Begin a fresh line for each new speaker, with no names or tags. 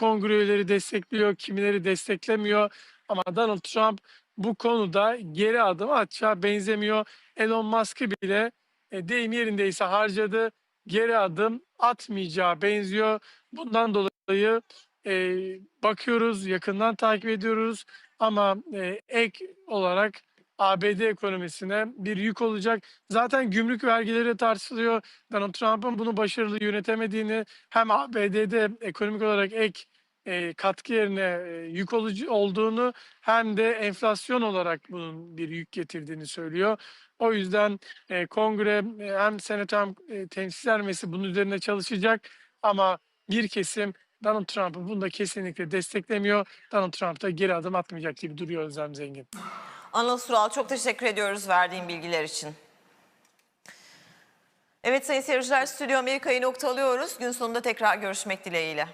kongre üyeleri destekliyor, kimileri desteklemiyor. Ama Donald Trump bu konuda geri adım atacağı benzemiyor. Elon Musk'ı bile e, deyim yerindeyse harcadı. Geri adım atmayacağı benziyor. Bundan dolayı e, bakıyoruz, yakından takip ediyoruz. Ama e, ek olarak ABD ekonomisine bir yük olacak. Zaten gümrük vergileri tartışılıyor. Donald Trump'ın bunu başarılı yönetemediğini hem ABD'de ekonomik olarak ek e, katkı yerine e, yük olucu olduğunu hem de enflasyon olarak bunun bir yük getirdiğini söylüyor. O yüzden e, kongre e, hem senato hem e, temsilciler meclisi bunun üzerine çalışacak ama bir kesim Donald Trump'ı bunda kesinlikle desteklemiyor. Donald Trump da geri adım atmayacak gibi duruyor Özlem Zengin.
Anıl Sural çok teşekkür ediyoruz verdiğin bilgiler için. Evet sayın seyirciler Stüdyo Amerika'yı noktalıyoruz. Gün sonunda tekrar görüşmek dileğiyle.